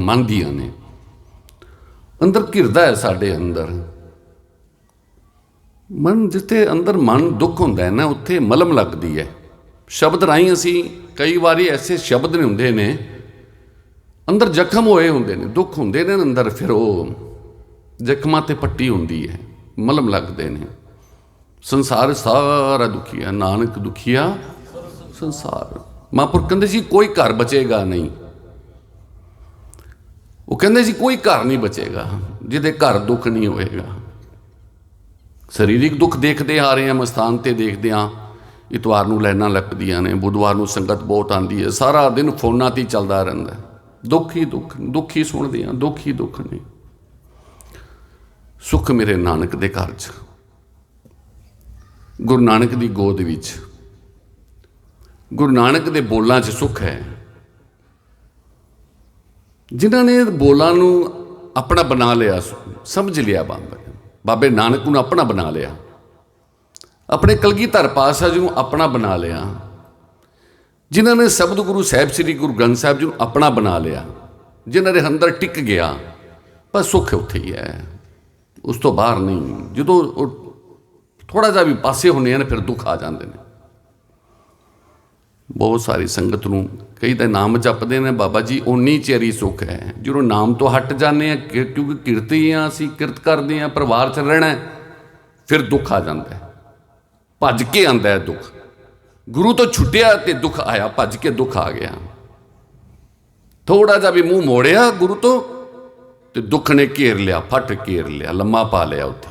ਮਨ ਦੀਆਂ ਨੇ। ਅੰਦਰ ਘਿਰਦਾ ਹੈ ਸਾਡੇ ਅੰਦਰ। ਮਨ ਜਿੱਥੇ ਅੰਦਰ ਮਨ ਦੁੱਖ ਹੁੰਦਾ ਹੈ ਨਾ, ਉੱਥੇ ਮਲਮ ਲੱਗਦੀ ਹੈ। ਸ਼ਬਦ ਰਾਹੀਂ ਅਸੀਂ ਕਈ ਵਾਰੀ ਐਸੇ ਸ਼ਬਦ ਨੇ ਹੁੰਦੇ ਨੇ, ਅੰਦਰ ਜ਼ਖਮ ਹੋਏ ਹੁੰਦੇ ਨੇ, ਦੁੱਖ ਹੁੰਦੇ ਨੇ ਅੰਦਰ, ਫਿਰ ਉਹ ਜ਼ਖਮਾਂ ਤੇ ਪੱਟੀ ਹੁੰਦੀ ਹੈ, ਮਲਮ ਲੱਗਦੇ ਨੇ। ਸੰਸਾਰ ਸਾਰਾ ਦੁਖੀਆ ਨਾਨਕ ਦੁਖੀਆ ਸੰਸਾਰ। ਮਹਾਂਪੁਰ ਕਹਿੰਦੇ ਸੀ, ਕੋਈ ਘਰ ਬਚੇਗਾ ਨਹੀਂ। ਉਹ ਕਹਿੰਦੇ ਸੀ ਕੋਈ ਘਰ ਨਹੀਂ ਬਚੇਗਾ, ਜਿਹਦੇ ਘਰ ਦੁੱਖ ਨਹੀਂ ਹੋਏਗਾ। ਸਰੀਰਿਕ ਦੁੱਖ ਦੇਖਦੇ ਆ ਰਹੇ ਹਾਂ ਮਸਤਾਨ ਤੇ ਦੇਖਦੇ ਆ, ਇਤਵਾਰ ਨੂੰ ਲਾਈਨਾਂ ਲੱਗਦੀਆਂ ਨੇ, ਬੁੱਧਵਾਰ ਨੂੰ ਸੰਗਤ ਬਹੁਤ ਆਂਦੀ ਹੈ, ਸਾਰਾ ਦਿਨ ਫੋਨਾਂ ਤੇ ਹੀ ਚੱਲਦਾ ਰਹਿੰਦਾ ਦੁੱਖ ਹੀ ਦੁੱਖ ਦੁੱਖ ਹੀ ਸੁਣਦੇ ਆ, ਦੁੱਖ ਹੀ ਦੁੱਖ ਨੇ। ਸੁੱਖ ਮੇਰੇ ਨਾਨਕ ਦੇ ਘਰ 'ਚ। ਗੁਰੂ ਨਾਨਕ ਦੀ ਗੋਦ ਵਿੱਚ। ਗੁਰੂ ਨਾਨਕ ਦੇ ਬੋਲਾਂ 'ਚ ਸੁੱਖ ਹੈ। ਜਿਨ੍ਹਾਂ ਨੇ ਬੋਲਾਂ ਨੂੰ ਆਪਣਾ ਬਣਾ ਲਿਆ ਸਮਝ ਲਿਆ ਬਾਬਾ ਬਾਬੇ ਨਾਨਕ ਨੂੰ ਆਪਣਾ ਬਣਾ ਲਿਆ। ਆਪਣੇ ਕਲਗੀਧਰ ਪਾਤਸ਼ਾਹ ਜੀ ਨੂੰ ਆਪਣਾ ਬਣਾ ਲਿਆ। ਜਿਨ੍ਹਾਂ ਨੇ ਸਬਦ ਗੁਰੂ ਸਾਹਿਬ, ਸ੍ਰੀ ਗੁਰੂ ਗ੍ਰੰਥ ਸਾਹਿਬ ਜੀ ਨੂੰ ਆਪਣਾ ਬਣਾ ਲਿਆ। ਜਿਨ੍ਹਾਂ ਦੇ ਅੰਦਰ ਟਿਕ ਗਿਆ, ਪਰ ਸੁੱਖ ਉੱਥੇ ਹੀ ਹੈ। ਉਸ ਤੋਂ ਬਾਹਰ ਨਹੀਂ। ਜਦੋਂ ਉਹ ਥੋੜਾ ਜਿਹਾ ਵੀ ਪਾਸੇ ਹੁੰਦੇ ਨੇ ਫਿਰ ਦੁੱਖ ਆ ਜਾਂਦੇ ਨੇ। ਬਹੁਤ ਸਾਰੀ ਸੰਗਤ ਨੂੰ ਕਈ ਤਾਂ ਨਾਮ ਜਪਦੇ ਨੇ, ਬਾਬਾ ਜੀ ਓਨੀ ਚੇਰੀ ਸੁੱਖ ਹੈ। ਜਦੋਂ ਨਾਮ ਤੋਂ ਹਟ ਜਾਂਦੇ ਆ ਕਿ- ਕਿਉਂਕਿ ਕਿਰਤੀ ਆ ਅਸੀਂ, ਕਿਰਤ ਕਰਦੇ ਆ ਪਰਿਵਾਰ 'ਚ ਰਹਿਣਾ ਫਿਰ ਦੁੱਖ ਆ ਜਾਂਦਾ ਹੈ। ਭੱਜ ਕੇ ਆਂਦਾ ਹੈ ਦੁੱਖ। ਗੁਰੂ ਤੋਂ ਛੁੱਟਿਆ ਤੇ ਦੁੱਖ ਆਇਆ, ਭੱਜ ਕੇ ਦੁੱਖ ਆ ਗਿਆ। ਥੋੜਾ ਜਿਹਾ ਵੀ ਮੂੰਹ ਮੋੜਿਆ ਗੁਰੂ ਤੋਂ ਤੇ ਦੁੱਖ ਨੇ ਘੇਰ ਲਿਆ, ਫਟ ਘੇਰ ਲਿਆ, ਲੰਮਾ ਪਾ ਲਿਆ ਉੱਥੇ।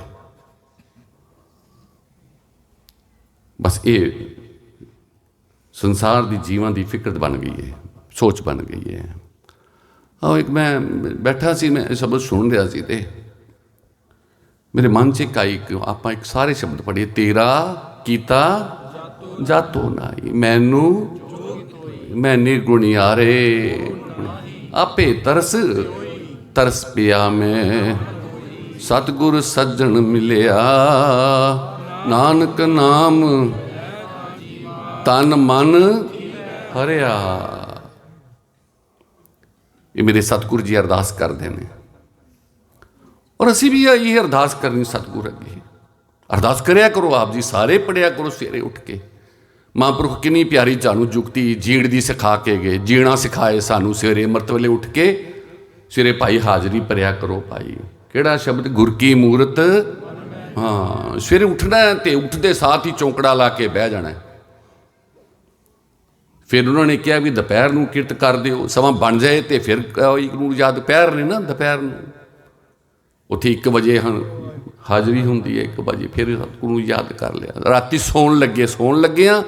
ਬਸ ਇਹ ਸੰਸਾਰ ਦੀ ਜੀਵਾਂ ਦੀ ਫਿਕਰ ਬਣ ਗਈ ਹੈ, ਸੋਚ ਬਣ ਗਈ ਹੈ। ਆਹ ਇੱਕ ਮੈਂ ਬੈਠਾ ਸੀ, ਮੈਂ ਸ਼ਬਦ ਸੁਣ ਰਿਹਾ ਸੀ ਤੇ ਮੇਰੇ ਮਨ 'ਚ ਇੱਕ ਆਈ ਕਿ ਆਪਾਂ ਇੱਕ ਸਾਰੇ ਸ਼ਬਦ ਪੜ੍ਹੀਏ, ਤੇਰਾ ਕੀਤਾ ਜਾਤੋ ਨਾਈ ਮੈਨੂੰ ਮੈਂ ਨਿਰਗੁਣਿਆਰੇ ਆਪੇ ਤਰਸ ਤਰਸ ਪਿਆ ਮੈਂ, ਸਤਿਗੁਰ ਸੱਜਣ ਮਿਲਿਆ, ਨਾਨਕ ਨਾਮ ਤਨ ਮਨ ਹਰਿਆ। ਇਹ ਮੇਰੇ ਸਤਿਗੁਰ ਜੀ ਅਰਦਾਸ ਕਰਦੇ ਨੇ। ਔਰ ਅਸੀਂ ਵੀ ਇਹ ਅਰਦਾਸ ਕਰਨੀ ਸਤਿਗੁਰ ਅੱਗੇ। ਅਰਦਾਸ ਕਰਿਆ ਕਰੋ ਆਪ ਜੀ, ਸਾਰੇ ਪੜਿਆ ਕਰੋ ਸਵੇਰੇ ਉੱਠ ਕੇ। ਮਹਾਂਪੁਰਖ ਕਿੰਨੀ ਪਿਆਰੀ ਜਾਨੂੰ ਜੁਗਤੀ, ਜੀਣ ਦੀ ਸਿਖਾ ਕੇ ਗਏ, ਜੀਣਾ ਸਿਖਾਏ ਸਾਨੂੰ ਸਵੇਰੇ ਅੰਮ੍ਰਿਤ ਵੇਲੇ ਉੱਠ ਕੇ। ਸਵੇਰੇ ਭਾਈ ਹਾਜ਼ਰੀ ਭਰਿਆ ਕਰੋ ਭਾਈ। ਕਿਹੜਾ ਸ਼ਬਦ? ਗੁਰ ਕੀ ਮੂਰਤ? ਹਾਂ, ਸਵੇਰੇ ਉੱਠਣਾ ਹੈ ਤੇ ਉੱਠਦੇ ਸਾਥ ਹੀ ਚੌਂਕੜਾ ਲਾ ਕੇ ਬਹਿ ਜਾਣਾ ਫਿਰ ਉਹਨਾਂ ਨੇ ਕਿਹਾ ਵੀ ਦੁਪਹਿਰ ਨੂੰ ਕਿਰਤ ਕਰ ਦਿਓ, ਸਮਾਂ ਬਣ ਜਾਏ ਤੇ ਫਿਰ ਇੱਕ ਨੂੰ ਯਾਦ, ਦੁਪਹਿਰ ਨੇ ਨਾ, ਦੁਪਹਿਰ ਨੂੰ। ਉੱਥੇ 1 ਵਜੇ ਹਨ, ਹਾਜ਼ਰੀ ਹੁੰਦੀ ਹੈ 1 ਵਜੇ, ਫਿਰ ਸਤਿਗੁਰੂ ਨੂੰ ਯਾਦ ਕਰ ਲਿਆ। ਰਾਤੀ ਸੌਣ ਲੱਗੇ, ਸੌਣ ਲੱਗਿਆ,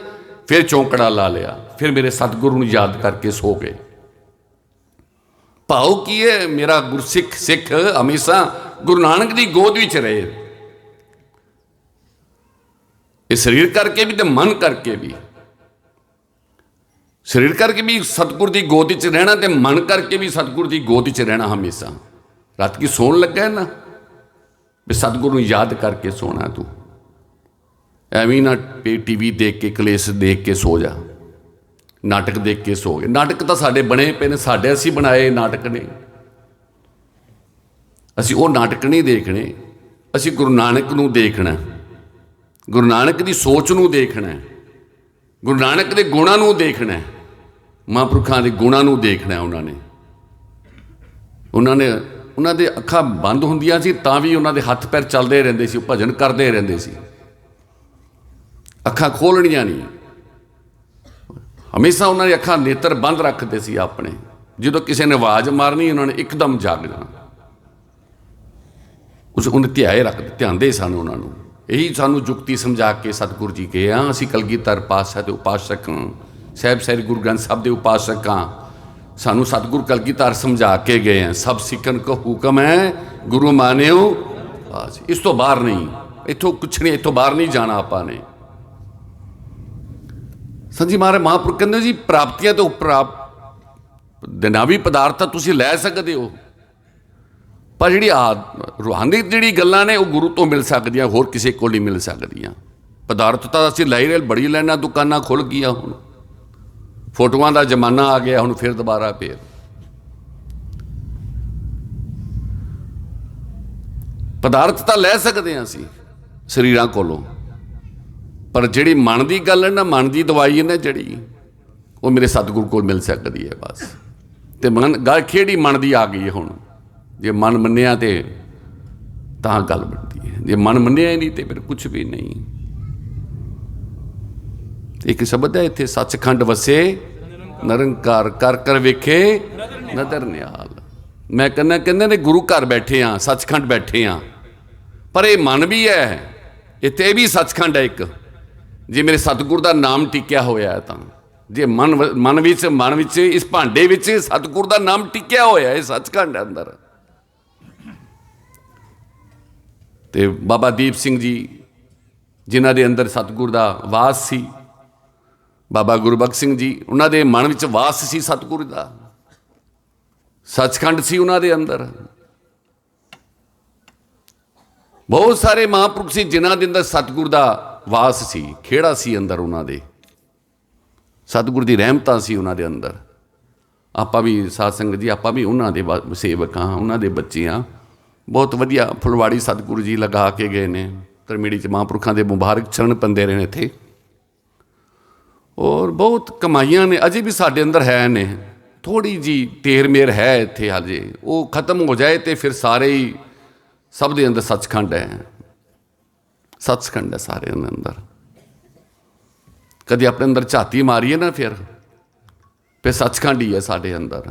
ਫਿਰ ਚੌਂਕੜਾ ਲਾ ਲਿਆ। ਫਿਰ ਮੇਰੇ ਸਤਿਗੁਰੂ ਨੂੰ ਯਾਦ ਕਰਕੇ ਸੋ ਗਏ। ਭਾਉ ਕੀ ਹੈ, ਮੇਰਾ ਗੁਰਸਿੱਖ ਸਿੱਖ ਹਮੇਸ਼ਾ ਗੁਰੂ ਨਾਨਕ ਦੀ ਗੋਦ ਵਿੱਚ ਰਹੇ। ਇਹ ਸਰੀਰ ਕਰਕੇ ਵੀ ਤੇ ਮਨ ਕਰਕੇ ਵੀ। ਸਰੀਰ ਕਰਕੇ ਵੀ ਸਤਿਗੁਰ ਦੀ ਗੋਦ ਵਿੱਚ ਰਹਿਣਾ ਤੇ ਮਨ ਕਰਕੇ ਵੀ ਸਤਿਗੁਰ ਦੀ ਗੋਦ ਵਿੱਚ ਰਹਿਣਾ ਹਮੇਸ਼ਾ। ਰਾਤ ਕੀ ਸੌਣ ਲੱਗਾ ਹੈ ਨਾ ਵੀ ਸਤਿਗੁਰੂ ਨੂੰ ਯਾਦ ਕਰਕੇ ਸੋਣਾ ਤੂੰ। ਐਵੇਂ ਨਾ ਪੇ ਟੀਵੀ ਦੇਖ ਕੇ, ਕਲੇਸ਼ ਦੇਖ ਕੇ ਸੋ ਜਾ। ਨਾਟਕ ਦੇਖ ਕੇ ਸੋ ਗਏ। ਨਾਟਕ ਤਾਂ ਸਾਡੇ ਬਣੇ ਪਏ ਨੇ, ਸਾਡੇ ਅਸੀਂ ਬਣਾਏ ਨਾਟਕ ਨੇ। ਅਸੀਂ ਉਹ ਨਾਟਕ ਨਹੀਂ ਦੇਖਣੇ। ਅਸੀਂ ਗੁਰੂ ਨਾਨਕ ਨੂੰ ਦੇਖਣਾ। ਗੁਰੂ ਨਾਨਕ ਦੀ ਸੋਚ ਨੂੰ ਦੇਖਣਾ। ਗੁਰੂ ਨਾਨਕ ਦੇ ਗੁਣਾਂ ਨੂੰ ਦੇਖਣਾ। ਮਹਾਂਪੁਰਖਾਂ ਦੇ ਗੁਣਾਂ ਨੂੰ ਦੇਖਣਾ ਉਹਨਾਂ ਨੇ। ਉਹਨਾਂ ਨੇ, ਉਹਨਾਂ ਦੇ ਅੱਖਾਂ ਬੰਦ ਹੁੰਦੀਆਂ ਸੀ, ਤਾਂ ਵੀ ਉਹਨਾਂ ਦੇ ਹੱਥ ਪੈਰ ਚੱਲਦੇ ਰਹਿੰਦੇ ਸੀ ਉਹ ਭਜਨ ਕਰਦੇ ਰਹਿੰਦੇ ਸੀ। ਅੱਖਾਂ ਖੋਲਣੀਆਂ ਨਹੀਂ। ਹਮੇਸ਼ਾ ਉਹਨਾਂ ਦੀ ਅੱਖਾਂ ਨੇਤਰ ਬੰਦ ਰੱਖਦੇ ਸੀ ਆਪਣੇ। ਜਦੋਂ ਕਿਸੇ ਨੇ ਆਵਾਜ਼ ਮਾਰਨੀ, ਉਹਨਾਂ ਨੇ ਇੱਕਦਮ ਜਾਗ ਜਾਣਾ। ਉਸ ਉਹਨੇ ਧਿਆਏ ਰੱਖ ਧਿਆਉਂਦੇ ਸਨ ਉਹਨਾਂ ਨੂੰ। ਇਹੀ ਸਾਨੂੰ ਜੁਗਤੀ ਸਮਝਾ ਕੇ ਸਤਿਗੁਰੂ ਜੀ ਕਹੇ ਆ ਅਸੀਂ ਕਲਗੀਧਰ ਪਾਤਸ਼ਾਹ ਦੇ ਉਪਾਸਕ ਹਾਂ। ਸਾਹਿਬ ਸ੍ਰੀ ਗੁਰੂ ਗ੍ਰੰਥ ਸਾਹਿਬ ਦੇ ਉਪਾਸਕ ਹਾਂ ਸਾਨੂੰ ਸਤਿਗੁਰ ਕਲਗੀਧਰ ਸਮਝਾ ਕੇ ਗਏ ਆ ਸਭ ਸਿੱਖਣ ਕੋ ਹੁਕਮ ਹੈ, ਗੁਰੂ ਮਾਨਿਓ ਇਸ ਤੋਂ ਬਾਹਰ ਨਹੀਂ, ਇੱਥੋਂ ਕੁਛ ਨਹੀਂ, ਇੱਥੋਂ ਬਾਹਰ ਨਹੀਂ ਜਾਣਾ ਆਪਾਂ ਨੇ। ਸੰਜੀ ਮਾਰੇ ਮਹਾਂਪੁਰਖ ਕਹਿੰਦੇ ਜੀ, ਪ੍ਰਾਪਤੀਆਂ ਤੋਂ ਉੱਪਰ ਆਪ, ਦਿਨਾਵੀ ਪਦਾਰਥ ਤੁਸੀਂ ਲੈ ਸਕਦੇ ਹੋ। ਪਰ ਜਿਹੜੀ ਆ, ਰੂਹਾਨੀ ਜਿਹੜੀ ਗੱਲਾਂ ਨੇ, ਉਹ ਗੁਰੂ ਤੋਂ ਮਿਲ ਸਕਦੀਆਂ, ਹੋਰ ਕਿਸੇ ਕੋਲ ਨਹੀਂ ਮਿਲ ਸਕਦੀਆਂ। ਪਦਾਰਥ ਤਾਂ ਅਸੀਂ ਲੈ ਹੀ ਰਹੇ, ਬੜੀ ਲੈਣਾ ਦੁਕਾਨਾਂ ਖੁੱਲ ਗਈਆਂ ਹੁਣ। ਫੋਟੋਆਂ ਦਾ ਜ਼ਮਾਨਾ ਆ ਗਿਆ, ਹੁਣ ਫਿਰ ਦੁਬਾਰਾ ਫੇਰ ਪਦਾਰਥ ਤਾਂ ਲੈ ਸਕਦੇ ਹਾਂ ਅਸੀਂ, ਸਰੀਰਾਂ ਕੋਲੋਂ। ਪਰ ਜਿਹੜੀ ਮਨ ਦੀ ਗੱਲ ਹੈ ਨਾ, ਮਨ ਦੀ ਦਵਾਈ ਹੈ ਨਾ ਜਿਹੜੀ, ਉਹ ਮੇਰੇ ਸਤਿਗੁਰੂ ਕੋਲ ਮਿਲ ਸਕਦੀ ਹੈ ਬਸ। ਤੇ ਮਨ, ਗੱਲ ਕਿਹੜੀ ਮਨ ਦੀ ਆ ਗਈ ਹੁਣ? ਜੇ ਮਨ ਮੰਨਿਆ ਤੇ ਤਾਂ ਗੱਲ ਬਣਦੀ ਹੈ। ਜੇ ਮਨ ਮੰਨਿਆ ਹੀ ਨਹੀਂ ਤੇ ਫਿਰ ਕੁਝ ਵੀ ਨਹੀਂ। ਇੱਕ ਸ਼ਬਦ ਹੈ, ਇੱਥੇ ਸੱਚਖੰਡ ਵਸੇ, ਨਿਰੰਕਾਰ ਕਰ ਕਰ ਵੇਖੇ, ਨਦਰ ਨਿਹਾਲ। ਮੈਂ ਕਹਿੰਦਾ, ਕਹਿੰਦੇ ਨੇ ਗੁਰੂ ਘਰ ਬੈਠੇ ਆ, ਸੱਚਖੰਡ ਬੈਠੇ ਆ। ਪਰ ਇਹ ਮਨ ਵੀ ਹੈ, ਇੱਥੇ ਇਹ ਵੀ ਸੱਚਖੰਡ ਹੈ ਇੱਕ। ਜੇ ਮੇਰੇ ਸਤਿਗੁਰ ਦਾ ਨਾਮ ਟਿਕਿਆ ਹੋਇਆ ਹੈ ਤਾਂ। ਜੇ ਮਨ ਮਨ ਵਿੱਚ ਮਨ ਵਿੱਚ, ਇਸ ਭਾਂਡੇ ਵਿੱਚ ਸਤਿਗੁਰ ਦਾ ਨਾਮ ਟਿਕਿਆ ਹੋਇਆ ਹੈ ਸੱਚਖੰਡ ਹੈ ਅੰਦਰ। ਤੇ ਬਾਬਾ ਦੀਪ ਸਿੰਘ ਜੀ, ਜਿਨ੍ਹਾਂ ਦੇ ਅੰਦਰ ਸਤਿਗੁਰ ਦਾ ਵਾਸ ਸੀ ਬਾਬਾ ਗੁਰਬਖਸ਼ ਸਿੰਘ ਜੀ, ਉਹਨਾਂ ਦੇ ਮਨ ਵਿੱਚ ਵਾਸ ਸੀ ਸਤਿਗੁਰ ਦਾ। ਸੱਚਖੰਡ ਸੀ ਉਹਨਾਂ ਦੇ ਅੰਦਰ। ਬਹੁਤ ਸਾਰੇ ਮਹਾਂਪੁਰਖ ਸੀ ਜਿਨ੍ਹਾਂ ਦੇ ਅੰਦਰ ਸਤਿਗੁਰ ਦਾ ਵਾਸ ਸੀ, ਖੇੜਾ ਸੀ ਅੰਦਰ ਉਹਨਾਂ ਦੇ। ਸਤਿਗੁਰ ਦੀ ਰਹਿਮਤਾਂ ਸੀ ਉਹਨਾਂ ਦੇ ਅੰਦਰ। ਆਪਾਂ ਵੀ ਸਾਧ ਸੰਗਤ ਜੀ, ਆਪਾਂ ਵੀ ਉਹਨਾਂ ਦੇ ਵਾ- ਸੇਵਕ ਹਾਂ, ਉਹਨਾਂ ਦੇ ਬੱਚੇ ਹਾਂ। ਬਹੁਤ ਵਧੀਆ ਫੁਲਵਾੜੀ ਸਤਿਗੁਰੂ ਜੀ ਲਗਾ ਕੇ ਗਏ ਨੇ। ਕਰਮੇੜੀ ਚ ਮਹਾਂਪੁਰਖਾਂ ਦੇ ਮੁਬਾਰਕ ਚਰਨ ਪੰਦੇ ਰਹੇ ਨੇ ਇੱਥੇ। ਔਰ ਬਹੁਤ ਕਮਾਈਆਂ ਨੇ, ਅਜੇ ਵੀ ਸਾਡੇ ਅੰਦਰ ਹੈ ਨੇ। ਥੋੜੀ ਜੀ ਤੇਰ ਮੇਰ ਹੈ ਇੱਥੇ ਹਜੇ। ਉਹ ਖਤਮ ਹੋ ਜਾਏ ਤੇ ਫਿਰ ਸਾਰੇ ਹੀ ਸਭ ਦੇ ਅੰਦਰ ਸੱਚਖੰਡ ਹੈ। ਸੱਚਖੰਡ ਹੈ ਸਾਰੇ ਦੇ ਅੰਦਰ। ਕਦੇ ਆਪਣੇ ਅੰਦਰ ਝਾਤੀ ਮਾਰੀਏ ਨਾ ਫਿਰ ਫਿਰ ਸੱਚਖੰਡ ਹੀ ਹੈ ਸਾਡੇ ਅੰਦਰ।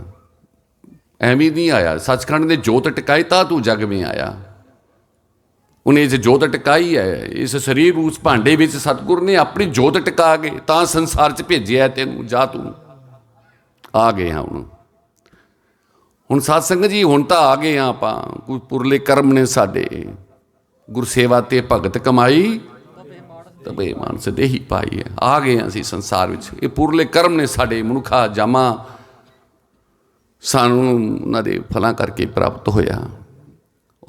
ਐਵੇਂ ਨਹੀਂ ਆਇਆ। ਸੱਚਖੰਡ ਨੇ ਜੋਤ ਟਿਕਾਈ ਤਾਂ ਤੂੰ ਜਗ ਵਿੱਚ ਆਇਆ। ਉਹਨੇ ਜੇ ਜੋਤ ਟਿਕਾਈ ਹੈ, ਇਸ ਸਰੀਰ ਉਸ ਭਾਂਡੇ ਵਿੱਚ ਸਤਿਗੁਰ ਨੇ ਆਪਣੀ ਜੋਤ ਟਿਕਾ ਕੇ ਤਾਂ ਸੰਸਾਰ 'ਚ ਭੇਜਿਆ ਤੈਨੂੰ, ਜਾ ਤੂੰ। ਆ ਗਏ ਹਾਂ ਹੁਣ। ਹੁਣ ਸਾਧ ਸੰਗਤ ਜੀ, ਹੁਣ ਤਾਂ ਆ ਗਏ ਹਾਂ ਆਪਾਂ। ਕੋਈ ਪੁਰਲੇ ਕਰਮ ਨੇ ਸਾਡੇ। ਗੁਰਸੇਵਾ ਤੇ ਭਗਤ ਕਮਾਈ ਤਬੇ ਮਾਨਸ ਦੇਹੀ ਪਾਈ ਹੈ। ਆ ਗਏ ਹਾਂ ਅਸੀਂ ਸੰਸਾਰ ਵਿੱਚ। ਇਹ ਪੁਰਲੇ ਕਰਮ ਨੇ ਸਾਡੇ ਮਨੁੱਖਾ ਜਾਮਾ ਸਾਨੂੰ ਉਹਨਾਂ ਦੇ ਫਲਾਂ ਕਰਕੇ ਪ੍ਰਾਪਤ ਹੋਇਆ।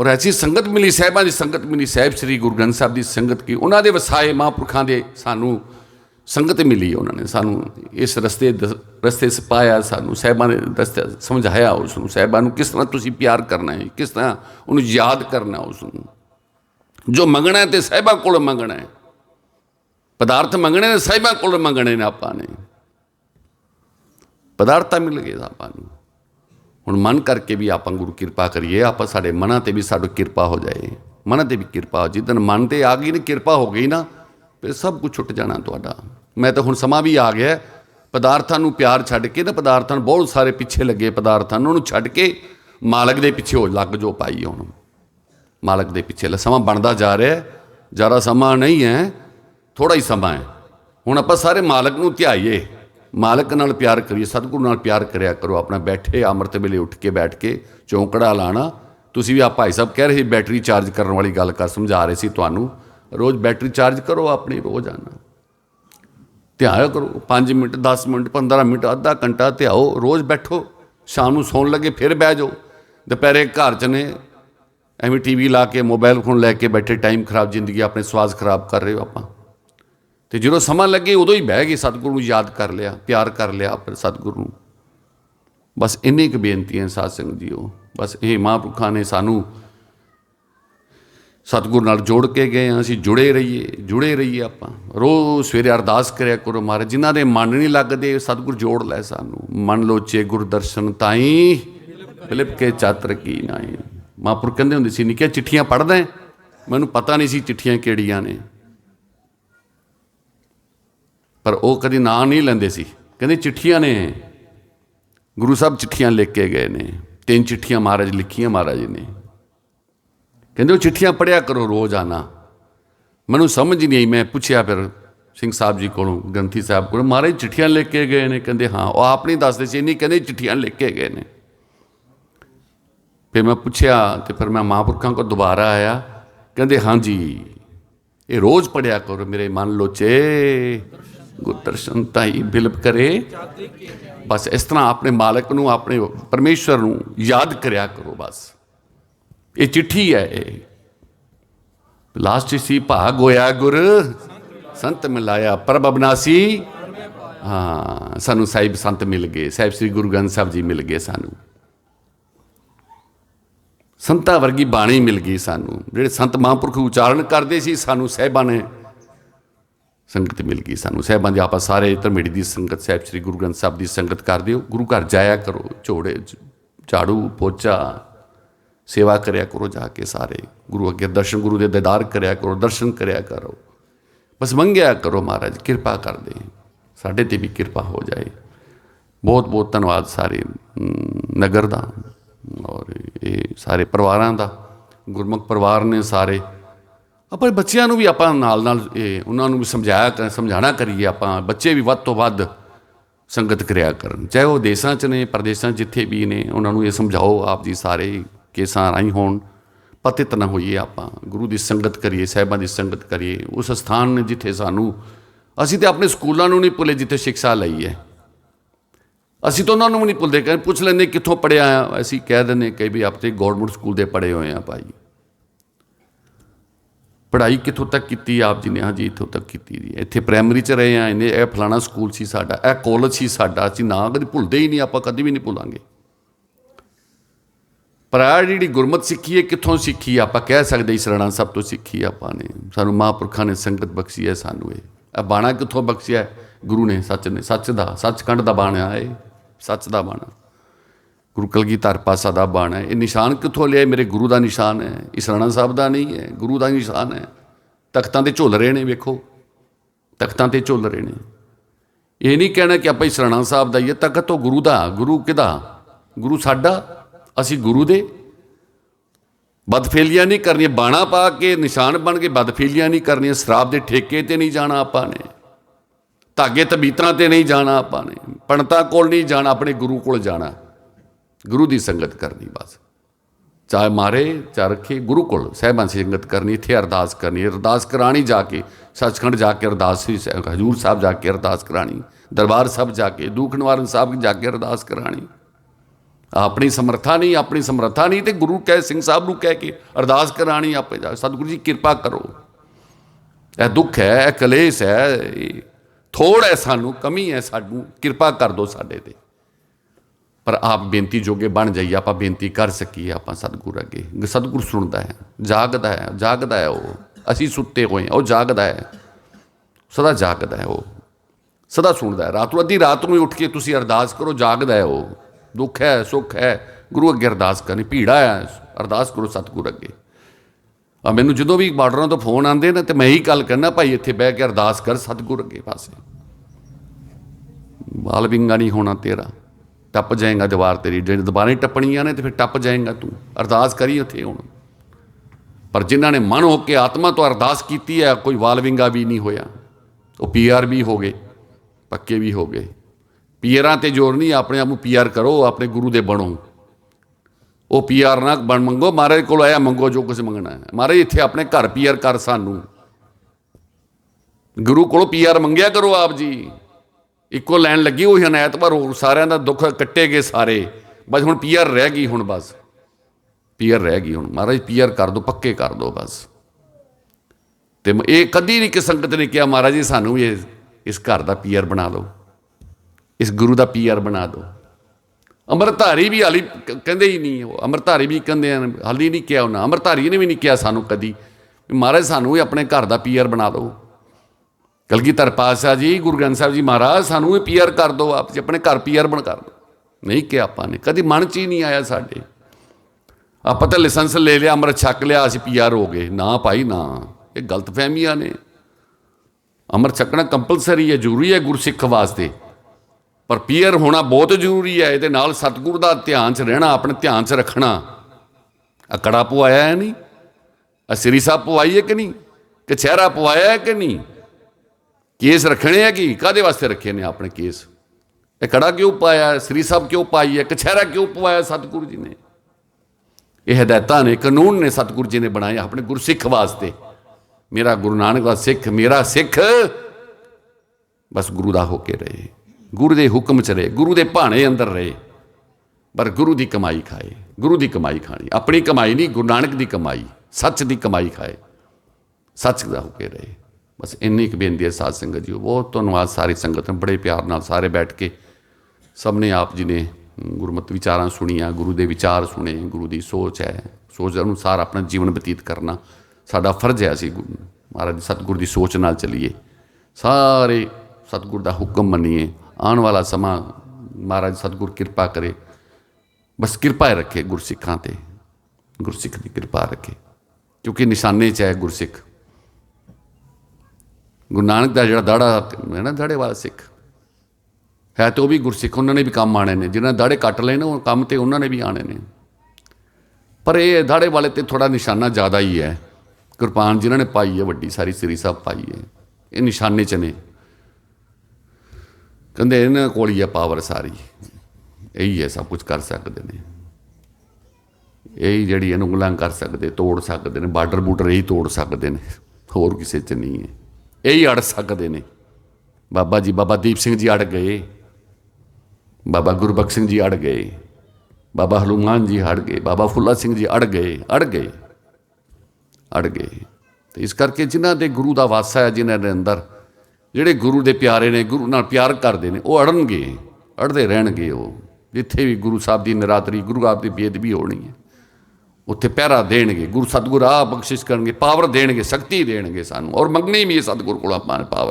ਔਰ ਐਸੀ ਸੰਗਤ ਮਿਲੀ, ਸਾਹਿਬਾਂ ਦੀ ਸੰਗਤ ਮਿਲੀ, ਸਾਹਿਬ ਸ੍ਰੀ ਗੁਰੂ ਗ੍ਰੰਥ ਸਾਹਿਬ ਦੀ ਸੰਗਤ ਕੀ, ਉਹਨਾਂ ਦੇ ਵਸਾਏ ਮਹਾਂਪੁਰਖਾਂ ਦੇ ਸਾਨੂੰ ਸੰਗਤ ਮਿਲੀ ਉਹਨਾਂ ਨੇ, ਸਾਨੂੰ ਇਸ ਰਸਤੇ ਦ- ਰਸਤੇ ਸਪਾਇਆ, ਸਾਨੂੰ ਸਾਹਿਬਾਂ ਨੇ ਰਸਤੇ ਸਮਝਾਇਆ ਉਸ ਨੂੰ, ਸਾਹਿਬਾਂ ਨੂੰ ਕਿਸ ਤਰ੍ਹਾਂ ਤੁਸੀਂ ਪਿਆਰ ਕਰਨਾ ਹੈ, ਕਿਸ ਤਰ੍ਹਾਂ ਉਹਨੂੰ ਯਾਦ ਕਰਨਾ ਉਸ ਨੂੰ। ਜੋ ਮੰਗਣਾ ਹੈ ਤੇ ਸਾਹਿਬਾਂ ਕੋਲ ਮੰਗਣਾ ਹੈ। ਪਦਾਰਥ ਮੰਗਣੇ ਨੇ, ਸਾਹਿਬਾਂ ਕੋਲ ਮੰਗਣੇ ਨੇ ਆਪਾਂ ਨੇ। ਪਦਾਰਥ ਤਾਂ ਮਿਲ ਗਏ ਆਪਾਂ ਨੂੰ। ਹੁਣ ਮਨ ਕਰਕੇ ਵੀ ਆਪਾਂ ਗੁਰੂ ਕਿਰਪਾ ਕਰੀਏ, ਆਪਾਂ ਸਾਡੇ ਮਨਾਂ ਤੇ ਵੀ ਸਾਡੀ ਕਿਰਪਾ ਹੋ ਜਾਏ। ਮਨਾਂ ਤੇ ਵੀ ਕਿਰਪਾ ਜਿੱਦਨ ਮਨ ਤੇ ਆ ਗਈ ਨਾ, ਕਿਰਪਾ ਹੋ ਗਈ ਨਾ, ਫਿਰ ਸਭ ਕੁਝ ਛੁੱਟ ਜਾਣਾ ਤੁਹਾਡਾ। ਮੈਂ ਤਾਂ ਹੁਣ ਸਮਾਂ ਵੀ ਆ ਗਿਆ ਪਦਾਰਥਾਂ ਨੂੰ ਪਿਆਰ ਛੱਡ ਕੇ ਨਾ, ਪਦਾਰਥਾਂ ਨੂੰ ਬਹੁਤ ਸਾਰੇ ਪਿੱਛੇ ਲੱਗੇ ਪਦਾਰਥਾਂ ਨੂੰ, ਉਹਨੂੰ ਛੱਡ ਕੇ ਮਾਲਕ ਦੇ ਪਿੱਛੇ ਹੋ ਲੱਗ ਜੋ ਪਾਈ ਹੁਣ। ਮਾਲਕ ਦੇ ਪਿੱਛੇ ਲੈ ਸਮਾਂ ਬਣਦਾ ਜਾ ਰਿਹਾ ਜ਼ਿਆਦਾ ਸਮਾਂ ਨਹੀਂ ਹੈ। ਥੋੜਾ ਹੀ ਸਮਾਂ ਹੈ। ਹੁਣ ਆਪਾਂ ਸਾਰੇ ਮਾਲਕ ਨੂੰ ਧਿਆਈਏ। ਮਾਲਕ ਨਾਲ ਪਿਆਰ ਕਰੀਏ, ਸਤਿਗੁਰੂ ਨਾਲ ਪਿਆਰ ਕਰਿਆ ਕਰੋ, ਆਪਣਾ ਬੈਠੇ ਅੰਮ੍ਰਿਤ ਵੇਲੇ ਉੱਠ ਕੇ ਬੈਠ ਕੇ ਚੌਂਕੜਾ ਲਾਣਾ। ਤੁਸੀਂ ਵੀ ਆ ਭਾਈ ਸਾਹਿਬ ਕਹਿ ਰਹੇ ਸੀ, ਬੈਟਰੀ ਚਾਰਜ ਕਰਨ ਵਾਲੀ ਗੱਲ ਕਰ, ਸਮਝਾ ਰਹੇ ਸੀ ਤੁਹਾਨੂੰ। ਰੋਜ਼ ਬੈਟਰੀ ਚਾਰਜ ਕਰੋ, ਆਪਣੀ ਰੋਜ਼ ਆਣਾ। ਧਿਆਇਆ ਕਰੋ 5 ਮਿੰਟ 10 ਮਿੰਟ 15 ਮਿੰਟ, ਅੱਧਾ ਘੰਟਾ ਧਿਆਓ, ਰੋਜ਼ ਬੈਠੋ। ਸ਼ਾਮ ਨੂੰ ਸੌਣ ਲੱਗੇ, ਫਿਰ ਬਹਿ ਜਾਓ। ਦੁਪਹਿਰੇ ਘਰ ਚ ਨੇ, ਐਵੇਂ ਟੀਵੀ ਲਾ ਕੇ ਮੋਬਾਈਲ ਫੋਨ ਲੈ ਕੇ ਬੈਠੇ ਟਾਈਮ ਖਰਾਬ, ਜ਼ਿੰਦਗੀ ਆਪਣੇ ਸਵਾਸ ਖਰਾਬ ਕਰ ਰਹੇ ਹੋ ਆਪਾਂ। ਤੇ ਜਦੋਂ ਸਮਾਂ ਲੱਗੇ ਉਦੋਂ ਹੀ ਬਹਿ ਗਏ ਸਤਿਗੁਰੂ ਨੂੰ ਯਾਦ ਕਰ ਲਿਆ, ਪਿਆਰ ਕਰ ਲਿਆ ਆਪਣੇ ਸਤਿਗੁਰੂ ਨੂੰ। ਬਸ ਇੰਨੀ ਕੁ ਬੇਨਤੀ ਹੈ ਸਾਧ ਸੰਗਤ ਜੀਓ। ਬਸ ਇਹ ਮਹਾਂਪੁਰਖਾਂ ਨੇ ਸਾਨੂੰ ਸਤਿਗੁਰ ਨਾਲ ਜੋੜ ਕੇ ਗਏ ਹਾਂ, ਅਸੀਂ ਜੁੜੇ ਰਹੀਏ ਜੁੜੇ ਰਹੀਏ ਆਪਾਂ। ਰੋਜ਼ ਸਵੇਰੇ ਅਰਦਾਸ ਕਰਿਆ ਕਰੋ ਮਹਾਰਾਜ, ਜਿਨ੍ਹਾਂ ਦੇ ਮਨ ਨਹੀਂ ਲੱਗਦੇ ਸਤਿਗੁਰ ਜੋੜ ਲੈ ਸਾਨੂੰ। ਮਨ ਲੋਚੇ ਗੁਰ ਦਰਸ਼ਨ ਤਾਈ, ਫਿਲਿਪ ਕੇ ਚਾਤਰ ਕੀ ਨਾਈ। ਮਹਾਂਪੁਰਖ ਕਹਿੰਦੇ ਹੁੰਦੇ ਸੀ, ਨਿੱਕੀਆਂ ਚਿੱਠੀਆਂ ਪੜ੍ਹਦਾ ਮੈਨੂੰ ਪਤਾ ਨਹੀਂ ਸੀ ਚਿੱਠੀਆਂ ਕਿਹੜੀਆਂ ਨੇ। ਪਰ ਉਹ ਕਦੀ ਨਾਂ ਨਹੀਂ ਲੈਂਦੇ ਸੀ। ਕਹਿੰਦੇ ਚਿੱਠੀਆਂ ਨੇ। ਗੁਰੂ ਸਾਹਿਬ ਚਿੱਠੀਆਂ ਲਿਖ ਕੇ ਗਏ ਨੇ। ਤਿੰਨ ਚਿੱਠੀਆਂ ਮਹਾਰਾਜ ਲਿਖੀਆਂ ਮਹਾਰਾਜ ਨੇ। ਕਹਿੰਦੇ ਉਹ ਚਿੱਠੀਆਂ ਪੜਿਆ ਕਰੋ ਰੋਜ਼ ਆਣਾ ਮੈਨੂੰ ਸਮਝ ਨਹੀਂ ਆਈ। ਮੈਂ ਪੁੱਛਿਆ ਫਿਰ ਸਿੰਘ ਸਾਹਿਬ ਜੀ ਕੋਲੋਂ, ਗ੍ਰੰਥੀ ਸਾਹਿਬ ਕੋਲੋਂ, ਮਹਾਰਾਜ ਚਿੱਠੀਆਂ ਲਿਖ ਕੇ ਗਏ ਨੇ। ਕਹਿੰਦੇ ਹਾਂ, ਉਹ ਆਪ ਨਹੀਂ ਦੱਸਦੇ ਸੀ ਨਹੀਂ ਕਹਿੰਦੇ ਚਿੱਠੀਆਂ ਲਿਖ ਕੇ ਗਏ ਨੇ। ਫਿਰ ਮੈਂ ਪੁੱਛਿਆ ਤੇ ਫਿਰ ਮੈਂ ਮਹਾਂਪੁਰਖਾਂ ਕੋਲ ਦੁਬਾਰਾ ਆਇਆ। ਕਹਿੰਦੇ, ਹਾਂਜੀ, ਇਹ ਰੋਜ਼ ਪੜਿਆ ਕਰੋ ਮੇਰੇ ਮਨ ਲੋਚੇ। ਗੁਰਦਰਸ਼ਨ ਤਾਈ ਬਿਲਪ ਕਰੇ। ਬਸ ਇਸ ਤਰ੍ਹਾਂ ਆਪਣੇ ਮਾਲਕ ਨੂੰ, ਆਪਣੇ ਪਰਮੇਸ਼ਵਰ ਨੂੰ ਯਾਦ ਕਰਿਆ ਕਰੋ ਬਸ। ਇਹ ਚਿੱਠੀ ਹੈ ਇਹ। ਲਾਸਟ ਸੀ, ਭਾਗ ਹੋਇਆ ਗੁਰ, ਸੰਤ ਮਿਲਾਇਆ ਪ੍ਰਭ ਅਬਨਾਸੀ। ਹਾਂ, ਸਾਨੂੰ ਸਾਹਿਬ ਸੰਤ ਮਿਲ ਗਏ, ਸਾਹਿਬ ਸ੍ਰੀ ਗੁਰੂ ਗ੍ਰੰਥ ਸਾਹਿਬ ਜੀ ਮਿਲ ਗਏ ਸਾਨੂੰ। ਸੰਤਾਂ ਵਰਗੀ ਬਾਣੀ ਮਿਲ ਗਈ ਸਾਨੂੰ, ਜਿਹੜੇ ਸੰਤ ਮਹਾਂਪੁਰਖ ਉਚਾਰਨ ਕਰਦੇ ਸੀ, ਸਾਨੂੰ ਸਹਿਬਾਂ ਨੇ ਸੰਗਤ ਮਿਲ ਗਈ ਸਾਨੂੰ। ਸਹਿਬਾਂ ਦੇ ਆਪਾਂ ਸਾਰੇ ਧਰਮੇੜੀ ਦੀ ਸੰਗਤ, ਸਾਹਿਬ ਸ੍ਰੀ ਗੁਰੂ ਗ੍ਰੰਥ ਸਾਹਿਬ ਦੀ ਸੰਗਤ ਕਰਦੇ ਹੋ ਗੁਰੂ ਘਰ ਜਾਇਆ ਕਰੋ, ਝੋੜੇ ਝਾੜੂ, ਪੋਚਾ, ਸੇਵਾ ਕਰਿਆ ਕਰੋ ਜਾ ਕੇ ਸਾਰੇ। ਗੁਰੂ ਅੱਗੇ ਦਰਸ਼ਨ, ਗੁਰੂ ਦੇ ਦੀਦਾਰ ਕਰਿਆ ਕਰੋ, ਦਰਸ਼ਨ ਕਰਿਆ ਕਰੋ। ਬਸ ਮੰਗਿਆ ਕਰੋ ਮਹਾਰਾਜ, ਕਿਰਪਾ ਕਰ ਦੇ ਸਾਡੇ ਤੇ ਵੀ ਕਿਰਪਾ ਹੋ ਜਾਏ। ਬਹੁਤ ਬਹੁਤ ਧੰਨਵਾਦ ਸਾਰੇ ਨਗਰ ਦਾ ਔਰ ਇਹ ਸਾਰੇ ਪਰਿਵਾਰਾਂ ਦਾ। ਗੁਰਮੁਖ ਪਰਿਵਾਰ ਨੇ ਸਾਰੇ ਆਪਾਂ ਬੱਚਿਆਂ ਨੂੰ ਵੀ ਆਪਾਂ ਨਾਲ ਨਾਲ, ਇਹ, ਉਹਨਾਂ ਨੂੰ ਵੀ ਸਮਝਾਇਆ ਕਰ ਸਮਝਾਣਾ ਕਰੀਏ ਆਪਾਂ, ਬੱਚੇ ਵੀ ਵੱਧ ਤੋਂ ਵੱਧ ਸੰਗਤ ਕਰਿਆ ਕਰਨ। ਚਾਹੇ ਉਹ ਦੇਸ਼ਾਂ 'ਚ ਨੇ, ਪ੍ਰਦੇਸ਼ਾਂ 'ਚ ਜਿੱਥੇ ਵੀ ਨੇ, ਉਹਨਾਂ ਨੂੰ ਇਹ ਸਮਝਾਓ, ਆਪ ਜੀ ਸਾਰੇ ਕੇਸਾਂ ਰਾਹੀਂ ਹੋਣ, ਪਤਿਤ ਨਾ ਹੋਈਏ ਆਪਾਂ। ਗੁਰੂ ਦੀ ਸੰਗਤ ਕਰੀਏ, ਸਾਹਿਬਾਂ ਦੀ ਸੰਗਤ ਕਰੀਏ, ਉਸ ਸਥਾਨ ਨੇ ਜਿੱਥੇ ਸਾਨੂੰ, ਅਸੀਂ ਤੇ ਆਪਣੇ ਸਕੂਲਾਂ ਨੂੰ ਨਹੀਂ ਭੁੱਲੇ ਜਿੱਥੇ ਸਿੱਖਿਆ ਲਈ ਹੈ। ਅਸੀਂ ਤਾਂ ਉਹਨਾਂ ਨੂੰ ਵੀ ਨਹੀਂ ਭੁੱਲਦੇ, ਕਹਿੰਦੇ ਪੁੱਛ ਲੈਂਦੇ ਕਿੱਥੋਂ ਪੜਿਆ ਆ। ਅਸੀਂ ਕਹਿ ਦਿੰਦੇ ਕਈ ਵੀ ਆਪ ਤੇ ਗਵਰਨਮੈਂਟ ਸਕੂਲ ਦੇ ਪੜੇ ਹੋਏ ਆ ਭਾਈ। ਪੜ੍ਹਾਈ ਕਿੱਥੋਂ ਤੱਕ ਕੀਤੀ, ਆਪ ਜੀ ਨੇ? ਹਾਂਜੀ, ਇੱਥੋਂ ਤੱਕ ਕੀਤੀ ਜੀ। ਇੱਥੇ ਪ੍ਰਾਇਮਰੀ ਚ ਰਹੇ ਆ, ਇਹਨੇ ਇਹ ਫਲਾਣਾ ਸਕੂਲ ਸੀ ਸਾਡਾ, ਇਹ ਕਾਲਜ ਸੀ ਸਾਡਾ, ਅਸੀਂ ਨਾ ਕਦੇ ਭੁੱਲਦੇ ਹੀ ਨਹੀਂ, ਆਪਾਂ ਕਦੇ ਵੀ ਨਹੀਂ ਭੁੱਲਾਂਗੇ। ਪਰ ਜਿਹੜੀ ਗੁਰਮਤ ਸਿੱਖੀ ਹੈ, ਕਿੱਥੋਂ ਸਿੱਖੀ ਆਪਾਂ ਕਹਿ ਸਕਦੇ ਇਸ ਸਭ ਤੋਂ ਸਿੱਖੀ ਆਪਾਂ ਨੇ। ਸਾਨੂੰ ਮਹਾਂਪੁਰਖਾਂ ਨੇ ਸੰਗਤ ਬਖਸ਼ੀ ਹੈ ਸਾਨੂੰ ਇਹ। ਇਹ ਬਾਣਾ ਕਿੱਥੋਂ ਬਖਸ਼ਿਆ? ਗੁਰੂ ਨੇ, ਸੱਚ ਨੇ, ਸੱਚ ਦਾ, ਸੱਚਖੰਡ ਦਾ ਬਾਣਾ ਹੈ ਸੱਚ ਦਾ ਬਾਣਾ। ਗੁਰੂ ਕਲਗੀਧਰ ਪਾਸਾ ਦਾ ਬਾਣਾ ਹੈ। ਇਹ ਨਿਸ਼ਾਨ ਕਿੱਥੋਂ ਲਿਆ ਮੇਰੇ ਗੁਰੂ ਦਾ ਨਿਸ਼ਾਨ ਹੈ। ਇਸ ਰਣਾ ਸਾਹਿਬ ਦਾ ਨਹੀਂ ਹੈ। ਗੁਰੂ ਦਾ ਨਿਸ਼ਾਨ ਹੈ। ਤਖਤਾਂ ਤੇ ਝੁੱਲ ਰਹੇ ਨੇ, ਵੇਖੋ। ਤਖਤਾਂ ਤੇ ਝੁੱਲ ਰਹੇ ਨੇ। ਇਹ ਨਹੀਂ ਕਹਿਣਾ ਕਿ ਆਪਾਂ ਇਸ ਰਣਾ ਸਾਹਿਬ ਦਾ ਹੀ ਹੈ। ਤਖਤ ਉਹ ਗੁਰੂ ਦਾ। ਗੁਰੂ ਕਿਹਦਾ? ਗੁਰੂ ਸਾਡਾ? ਅਸੀਂ ਗੁਰੂ ਦੇ। ਬਦਫੇਲੀਆਂ ਨਹੀਂ ਕਰਨੀਆਂ। ਬਾਣਾ ਪਾ ਕੇ ਨਿਸ਼ਾਨ ਬਣ ਕੇ ਬਦਫੇਲੀਆਂ ਨਹੀਂ ਕਰਨੀਆਂ। ਸ਼ਰਾਬ ਦੇ ਠੇਕੇ ਤੇ ਨਹੀਂ ਜਾਣਾ ਆਪਾਂ ਨੇ। ਧਾਗੇ ਤਬੀਤਾਂ ਤੇ ਨਹੀਂ ਜਾਣਾ ਆਪਾਂ ਨੇ। ਪੰਡਤਾਂ ਕੋਲ ਨਹੀਂ ਜਾਣਾ। ਆਪਣੇ ਗੁਰੂ ਕੋਲ ਜਾਣਾ। ਗੁਰੂ ਦੀ ਸੰਗਤ ਕਰਨੀ ਬਸ। ਚਾਹੇ ਮਾਰੇ, ਚਾਹੇ ਰੱਖੇ, ਗੁਰੂ ਕੋਲ ਸਹਿਬਾਂ ਸੰਗਤ ਕਰਨੀ, ਇੱਥੇ ਅਰਦਾਸ ਕਰਨੀ, ਅਰਦਾਸ ਕਰਾਣੀ ਜਾ ਕੇ, ਸੱਚਖੰਡ ਜਾ ਕੇ ਅਰਦਾਸ ਸੀ ਹਜੂਰ ਸਾਹਿਬ ਜਾ ਕੇ ਅਰਦਾਸ ਕਰਾਣੀ, ਦਰਬਾਰ ਸਾਹਿਬ ਜਾ ਕੇ, ਦੁੱਖ ਨਿਵਾਰਨ ਸਾਹਿਬ ਜਾ ਕੇ ਅਰਦਾਸ ਕਰਾਣੀ। ਆਪਣੀ ਸਮਰੱਥਾ ਨਹੀਂ, ਆਪਣੀ ਸਮਰੱਥਾ ਨਹੀਂ ਤੇ ਗੁਰੂ ਕਹਿ ਸਿੰਘ ਸਾਹਿਬ ਨੂੰ ਕਹਿ ਕੇ ਅਰਦਾਸ ਕਰਾਣੀ ਆਪੇ ਜਾ, ਸਤਿਗੁਰੂ ਜੀ ਕਿਰਪਾ ਕਰੋ। ਇਹ ਦੁੱਖ ਹੈ, ਇਹ ਕਲੇਸ਼ ਹੈ, ਇਹ ਥੋੜ ਹੈ ਸਾਨੂੰ, ਕਮੀ ਹੈ ਸਾਨੂੰ, ਕਿਰਪਾ ਕਰ ਦਿਓ ਸਾਡੇ ਤੇ। ਪਰ ਆਪ ਬੇਨਤੀ ਜੋਗੇ ਬਣ ਜਾਈਏ, ਆਪਾਂ ਬੇਨਤੀ ਕਰ ਸਕੀਏ, ਆਪਾਂ ਸਤਿਗੁਰ ਅੱਗੇ। ਸਤਿਗੁਰ ਸੁਣਦਾ ਹੈ, ਜਾਗਦਾ ਹੈ ਜਾਗਦਾ ਹੈ ਉਹ। ਅਸੀਂ ਸੁੱਤੇ ਹੋਏ ਹਾਂ, ਉਹ ਜਾਗਦਾ ਹੈ। ਸਦਾ ਜਾਗਦਾ ਹੈ ਉਹ। ਸਦਾ ਸੁਣਦਾ ਹੈ। ਰਾਤ ਨੂੰ ਅੱਧੀ ਰਾਤ ਨੂੰ ਉੱਠ ਕੇ ਤੁਸੀਂ ਅਰਦਾਸ ਕਰੋ, ਜਾਗਦਾ ਹੈ ਉਹ। ਦੁੱਖ ਹੈ, ਸੁੱਖ ਹੈ, ਗੁਰੂ ਅੱਗੇ ਅਰਦਾਸ ਕਰਨੀ, ਭੀੜਾ ਹੈ, ਅਰਦਾਸ ਕਰੋ ਸਤਿਗੁਰ ਅੱਗੇ। ਆ ਮੈਨੂੰ ਜਦੋਂ ਵੀ ਬਾਰਡਰਾਂ ਤੋਂ ਫੋਨ ਆਉਂਦੇ ਨੇ ਤੇ ਮੈਂ ਇਹੀ ਗੱਲ ਕਰਨਾ ਭਾਈ ਇੱਥੇ ਬਹਿ ਕੇ ਅਰਦਾਸ ਕਰ ਸਤਿਗੁਰ ਅੱਗੇ ਪਾਸੇ। ਬਾਲ ਵਿੰਗਾ ਨਹੀਂ ਹੋਣਾ ਤੇਰਾ। ਟੱਪ ਜਾਏਗਾ ਦੀਵਾਰ ਤੇਰੀ। ਜੇ ਦੁਬਾਰੇ ਟੱਪਣੀਆਂ ਨੇ ਤੇ ਫਿਰ ਟੱਪ ਜਾਏਗਾ ਤੂੰ। ਅਰਦਾਸ ਕਰੀ ਉੱਥੇ ਹੁਣ। ਪਰ ਜਿਨ੍ਹਾਂ ਨੇ ਮਨ ਹੋ ਕੇ ਆਤਮਾ ਤੋਂ ਅਰਦਾਸ ਕੀਤੀ ਹੈ ਕੋਈ ਵਾਲਵਿੰਗਾ ਵੀ ਨਹੀਂ ਹੋਇਆ। ਉਹ ਪੀਆਰ ਵੀ ਹੋ ਗਏ, ਪੱਕੇ ਵੀ ਹੋ ਗਏ। ਪੀਆਰਾਂ ਤੇ ਜ਼ੋਰ ਨਹੀਂ, ਆਪਣੇ ਆਪ ਨੂੰ ਪੀਆਰ ਕਰੋ, ਆਪਣੇ ਗੁਰੂ ਦੇ ਬਣੋ। ਉਹ ਪੀਆਰ ਨਾ ਬਣ ਮੰਗੋ, ਮਹਾਰਾਜ ਕੋਲ ਆਇਆ, ਮੰਗੋ ਜੋ ਕੁਝ ਮੰਗਣਾ ਹੈ। ਮਹਾਰਾਜ ਇੱਥੇ ਆਪਣੇ ਘਰ ਪੀਆਰ ਕਰ ਸਾਨੂੰ। ਗੁਰੂ ਕੋਲੋਂ ਪੀਆਰ ਮੰਗਿਆ ਕਰੋ ਆਪ ਜੀ। ਇੱਕੋ ਲਾਈਨ ਲੱਗੀ ਹੋਈ ਹਨ, ਐਤਵਾਰ ਹੋਰ ਸਾਰਿਆਂ ਦਾ ਦੁੱਖ ਕੱਟੇ ਗਏ ਸਾਰੇ। ਬਸ ਹੁਣ ਪੀਆਰ ਰਹਿ ਗਈ ਹੁਣ ਬਸ। ਪੀਆਰ ਰਹਿ ਗਈ ਹੁਣ। ਮਹਾਰਾਜ ਪੀਆਰ ਕਰ ਦੋ, ਪੱਕੇ ਕਰ ਦੋ ਬਸ। ਤੇ ਇਹ ਕਦੀ ਨਹੀਂ ਕਿ ਸੰਗਤ ਨੇ ਕਿਹਾ, ਮਹਾਰਾਜ ਜੀ, ਸਾਨੂੰ ਵੀ ਇਹ- ਇਸ ਘਰ ਦਾ ਪੀਆਰ ਬਣਾ ਲਓ ਇਸ ਗੁਰੂ ਦਾ ਪੀਆਰ ਬਣਾ ਦਿਓ ਅੰਮ੍ਰਿਤਧਾਰੀ ਵੀ ਹਾਲੀ ਕਹਿੰਦੇ ਹੀ ਨਹੀਂ ਉਹ। ਅੰਮ੍ਰਿਤਧਾਰੀ ਵੀ ਕਹਿੰਦੇ ਹਨ, ਹਾਲੀ ਨਹੀਂ ਕਿਹਾ ਉਹਨਾਂ। ਅੰਮ੍ਰਿਤਧਾਰੀ ਨੇ ਵੀ ਨਹੀਂ ਕਿਹਾ ਸਾਨੂੰ ਕਦੀ। ਵੀ ਮਹਾਰਾਜ, ਸਾਨੂੰ ਵੀ ਆਪਣੇ ਘਰ ਦਾ ਪੀਆਰ ਬਣਾ ਦਿਓ ਕਲਗੀਧਰ ਪਾਤਸ਼ਾਹ ਜੀ, ਗੁਰੂ ਗ੍ਰੰਥ ਸਾਹਿਬ ਜੀ ਮਹਾਰਾਜ, ਸਾਨੂੰ ਇਹ ਪੀਆਰ ਕਰ ਦਿਓ ਆਪ ਜੀ ਆਪਣੇ ਘਰ ਪੀਆਰ ਬਣ ਕਰ ਨਹੀਂ ਕਿਹਾ ਆਪਾਂ ਨੇ, ਕਦੀ ਮਨ ਚ ਹੀ ਨਹੀਂ ਆਇਆ ਸਾਡੇ। ਆਪਾਂ ਤਾਂ ਲਾਇਸੈਂਸ ਲੈ ਲਿਆ, ਅੰਮ੍ਰਿਤ ਛੱਕ ਲਿਆ, ਅਸੀਂ ਪੀਆਰ ਹੋ ਗਏ। ਨਾ ਭਾਈ, ਨਾ। ਇਹ ਗਲਤ ਫਹਿਮੀਆਂ ਨੇ। ਅੰਮ੍ਰਿਤ ਛਕਣਾ ਕੰਪਲਸਰੀ ਹੈ, ਜ਼ਰੂਰੀ ਹੈ ਗੁਰਸਿੱਖ ਵਾਸਤੇ। ਪਰ ਪੀਅਰ ਹੋਣਾ ਬਹੁਤ ਜ਼ਰੂਰੀ ਹੈ, ਇਹਦੇ ਨਾਲ ਸਤਿਗੁਰ ਦਾ ਧਿਆਨ 'ਚ ਰਹਿਣਾ, ਆਪਣੇ ਧਿਆਨ 'ਚ ਰੱਖਣਾ। ਅਕੜਾ ਪਵਾਇਆ ਹੈ ਨਹੀਂ? ਆ ਸ੍ਰੀ ਸਾਹਿਬ ਪਵਾਈ ਹੈ ਕਿ ਨਹੀਂ? ਕਿ ਚਿਹਰਾ ਪਵਾਇਆ ਹੈ ਕਿ ਨਹੀਂ? ਕੇਸ ਰੱਖਣੇ ਆ ਕਿ? ਕਾਦੇ ਵਾਸਤੇ ਰੱਖੇ ਨੇ ਆਪਣੇ ਕੇਸ? ਇਹ ਕੜਾ ਕਿਉਂ ਪਾਇਆ? ਸ੍ਰੀ ਸਾਹਿਬ ਕਿਉਂ ਪਾਈ ਹੈ? ਕਛਹਿਰਾ ਕਿਉਂ ਪਵਾਇਆ ਸਤਿਗੁਰੂ ਜੀ ਨੇ? ਇਹ ਹਦਾਇਤਾਂ ਨੇ, ਕਾਨੂੰਨ ਨੇ ਸਤਿਗੁਰੂ ਜੀ ਨੇ ਬਣਾਏ ਆਪਣੇ ਗੁਰਸਿੱਖ ਵਾਸਤੇ। ਮੇਰਾ ਗੁਰੂ ਨਾਨਕ ਦਾ ਸਿੱਖ, ਮੇਰਾ ਸਿੱਖ ਬਸ ਗੁਰੂ ਦਾ ਹੋ ਕੇ ਰਹੇ। ਗੁਰੂ ਦੇ ਹੁਕਮ ਚ ਰਹੇ, ਗੁਰੂ ਦੇ ਭਾਣੇ ਅੰਦਰ ਰਹੇ। ਪਰ ਗੁਰੂ ਦੀ ਕਮਾਈ ਖਾਏ, ਗੁਰੂ ਦੀ ਕਮਾਈ ਖਾਣੀ। ਆਪਣੀ ਕਮਾਈ ਨਹੀਂ, ਗੁਰੂ ਨਾਨਕ ਦੀ ਕਮਾਈ, ਸੱਚ ਦੀ ਕਮਾਈ ਖਾਏ। ਸੱਚ ਦਾ ਹੋ ਕੇ ਰਹੇ। ਬਸ ਇੰਨੀ ਕੁ ਬੇਨਤੀ ਹੈ ਸਾਧ ਸੰਗਤ ਜੀ, ਬਹੁਤ ਧੰਨਵਾਦ ਸਾਰੀ ਸੰਗਤ ਨੂੰ, ਬੜੇ ਪਿਆਰ ਨਾਲ ਸਾਰੇ ਬੈਠ ਕੇ ਸਭ ਨੇ ਆਪ ਜੀ ਨੇ ਗੁਰਮਤਿ ਵਿਚਾਰਾਂ ਸੁਣੀਆਂ, ਗੁਰੂ ਦੇ ਵਿਚਾਰ ਸੁਣੇ, ਗੁਰੂ ਦੀ ਸੋਚ ਹੈ, ਸੋਚ ਅਨੁਸਾਰ ਆਪਣਾ ਜੀਵਨ ਬਤੀਤ ਕਰਨਾ ਸਾਡਾ ਫਰਜ਼ ਹੈ ਅਸੀਂ ਗੁਰੂ- ਮਹਾਰਾਜ ਸਤਿਗੁਰ ਦੀ ਸੋਚ ਨਾਲ ਚੱਲੀਏ। ਸਾਰੇ ਸਤਿਗੁਰ ਦਾ ਹੁਕਮ ਮੰਨੀਏ, ਆਉਣ ਵਾਲਾ ਸਮਾਂ ਮਹਾਰਾਜ ਸਤਿਗੁਰ ਕਿਰਪਾ ਕਰੇ। ਬਸ ਕਿਰਪਾ ਰੱਖੇ ਗੁਰਸਿੱਖਾਂ ਤੇ, ਗੁਰਸਿੱਖ ਦੀ ਕਿਰਪਾ ਰੱਖੇ, ਕਿਉਂਕਿ ਨਿਸ਼ਾਨੇ 'ਚ ਹੈ ਗੁਰਸਿੱਖ। ਗੁਰੂ ਨਾਨਕ ਦਾ ਜਿਹੜਾ ਦਾੜਾ ਹੈ ਨਾ, ਦਾੜੇ ਵਾਲਾ ਸਿੱਖ। ਹੈ ਤੇ ਉਹ ਵੀ ਗੁਰਸਿੱਖ, ਉਹਨਾਂ ਨੇ ਵੀ ਕੰਮ ਆਣੇ ਨੇ। ਜਿਨ੍ਹਾਂ ਦਾੜੇ ਕੱਟ ਲਏ ਨੇ, ਉਹ ਕੰਮ ਤੇ ਉਹਨਾਂ ਨੇ ਵੀ ਆਣੇ ਨੇ। ਪਰ ਇਹ ਦਾੜੇ ਵਾਲੇ ਤੇ ਥੋੜਾ ਨਿਸ਼ਾਨਾ ਜ਼ਿਆਦਾ ਹੀ ਹੈ। ਕਿਰਪਾਨ ਜਿਨ੍ਹਾਂ ਨੇ ਪਾਈ ਹੈ, ਵੱਡੀ ਸਾਰੀ ਸ੍ਰੀ ਸਾਹਿਬ ਪਾਈ ਹੈ। ਇਹ ਨਿਸ਼ਾਨੇ 'ਚ ਨੇ। ਕਹਿੰਦੇ ਇਹਨਾਂ ਕੋਲ ਹੀ ਹੈ ਪਾਵਰ ਸਾਰੀ। ਇਹੀ ਹੈ, ਸਭ ਕੁਝ ਕਰ ਸਕਦੇ ਨੇ। ਇਹੀ ਜਿਹੜੀ ਇਹਨੂੰ ਉਂਗਲਾਂ ਕਰ ਸਕਦੇ, ਤੋੜ ਸਕਦੇ ਨੇ। ਬਾਰਡਰ ਬੂਟਰ ਇਹੀ ਤੋੜ ਸਕਦੇ ਨੇ। ਹੋਰ ਕਿਸੇ 'ਚ ਨਹੀਂ ਹੈ। ਇਹੀ ਅੜ ਸਕਦੇ ਨੇ। ਬਾਬਾ ਜੀ, ਬਾਬਾ ਦੀਪ ਸਿੰਘ ਜੀ ਅੜ ਗਏ। ਬਾਬਾ ਗੁਰਬਖਸ਼ ਸਿੰਘ ਜੀ ਅੜ ਗਏ। ਬਾਬਾ ਹਲੂਮਾਨ ਜੀ ਅੜ ਗਏ। ਬਾਬਾ ਫੁੱਲਾ ਸਿੰਘ ਜੀ ਅੜ ਗਏ ਅੜ ਗਏ ਅੜ ਗਏ। ਤੇ ਇਸ ਕਰਕੇ ਜਿਨ੍ਹਾਂ ਦੇ ਗੁਰੂ ਦਾ ਵਾਸਾ ਹੈ, ਜਿਨ੍ਹਾਂ ਦੇ ਅੰਦਰ ਜਿਹੜੇ ਗੁਰੂ ਦੇ ਪਿਆਰੇ ਨੇ, ਗੁਰੂ ਨਾਲ ਪਿਆਰ ਕਰਦੇ ਨੇ, ਉਹ ਅੜਨਗੇ, ਅੜਦੇ ਰਹਿਣਗੇ ਉਹ। ਜਿੱਥੇ ਵੀ ਗੁਰੂ ਸਾਹਿਬ ਦੀ ਨਰਾਤਰੀ, ਗੁਰੂ ਆਪ ਦੀ ਬੇਦਬੀ ਹੋਣੀ ਹੈ। ਉੱਥੇ ਪਹਿਰਾ ਦੇਣਗੇ, ਗੁਰੂ ਸਤਿਗੁਰ ਆ ਬਖਸ਼ਿਸ਼ ਕਰਨਗੇ, ਪਾਵਰ ਦੇਣਗੇ, ਸ਼ਕਤੀ ਦੇਣਗੇ ਸਾਨੂੰ ਔਰ ਮੰਗਣੀ ਵੀ ਹੈ ਸਤਿਗੁਰ ਕੋਲ ਆਪਾਂ ਨੇ ਪਾਵਰ।